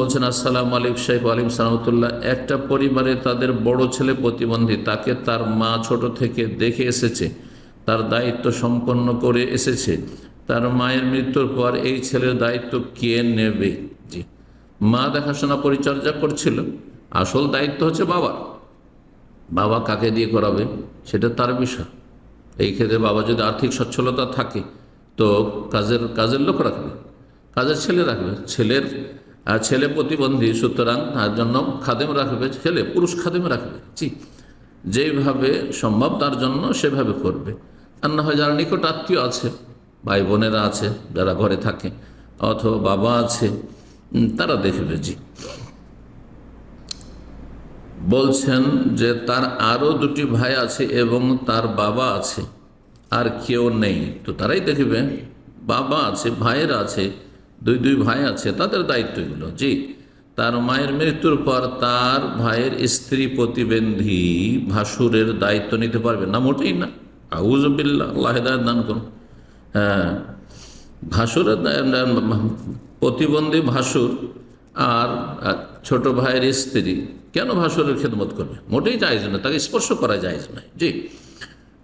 বলছেন, আসসালাম আলিক শেখ আলিম সালামতুল্লাহ একটা পরিবারে তাদের বড় ছেলে প্রতিবন্ধী, তাকে তার মা ছোট থেকে দেখে এসেছে, তার দায়িত্ব সম্পন্ন করে এসেছে। তার মায়ের মৃত্যুর পর এই ছেলের দায়িত্ব কে নেবে? জি। মা দেখাশোনা পরিচর্যা করছিল, আসল দায়িত্ব হচ্ছে বাবার। বাবা কাকে দিয়ে করাবে, সেটা তার বিষয়। এই ক্ষেত্রে বাবা যদি আর্থিক সচ্ছলতা থাকে, তো কাজের কাজের লোক রাখবে, কাজের ছেলে রাখবে। ছেলের আহ, ছেলে প্রতিবন্ধী সুতরাং তার জন্য খাদেম রাখবে ছেলে পুরুষ খাদেম রাখবে। জি যেইভাবে সম্ভব তার জন্য সেভাবে করবে। আর না হয় যারা নিকট আত্মীয় আছে ভাই বোনেরা আছে যারা ঘরে থাকে অথবা বাবা আছে তারা দেখবে জি। বলছেন যে তার আরও দুটি ভাই আছে এবং তার বাবা আছে আর কেউ নেই। তো তারাই দেখবে বাবা আছে ভাইয়ের আছে দুই দুই ভাই আছে, তাদের দায়িত্ব এগুলো। জি, তার মায়ের মৃত্যুর পর তার ভাইয়ের স্ত্রী প্রতিবন্ধী ভাসুরের দায়িত্ব নিতে পারবে না, মোটেই না। আউজবিল্লা দান করুন। হ্যাঁ ভাসুরের প্রতিবন্ধী ভাসুর আর ছোট ভাইয়ের স্ত্রী কেন ভাসুরের খেদমত করবে? মোটেই জায়জ না তাকে স্পর্শ করা যায় নয়। জি,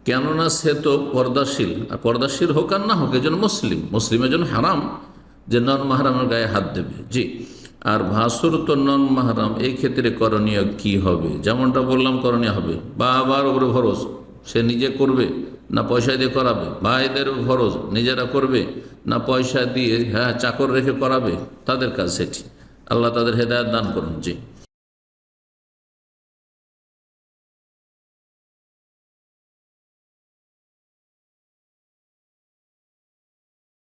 কেননা সে তো পর্দাশীল, আর পর্দাশীল হোক আর না হোক, এজন মুসলিম মুসলিমের জন্য হারাম। যে নন মাহারামের গায়ে হাত দেবে। জি। আর ভাসুর তো নন মাহারাম, এই ক্ষেত্রে করণীয় কি হবে? যেমনটা বললাম, করণীয় হবে। বা আবার উপরে ভরস, সে নিজে করবে না পয়সা দিয়ে করাবে? ভাইদের ভরস, নিজেরা করবে না পয়সা দিয়ে হ্যাঁ চাকর রেখে করাবে? তাদের কাজ সেটি। আল্লাহ তাদের হেদায়ত দান করুন। জি।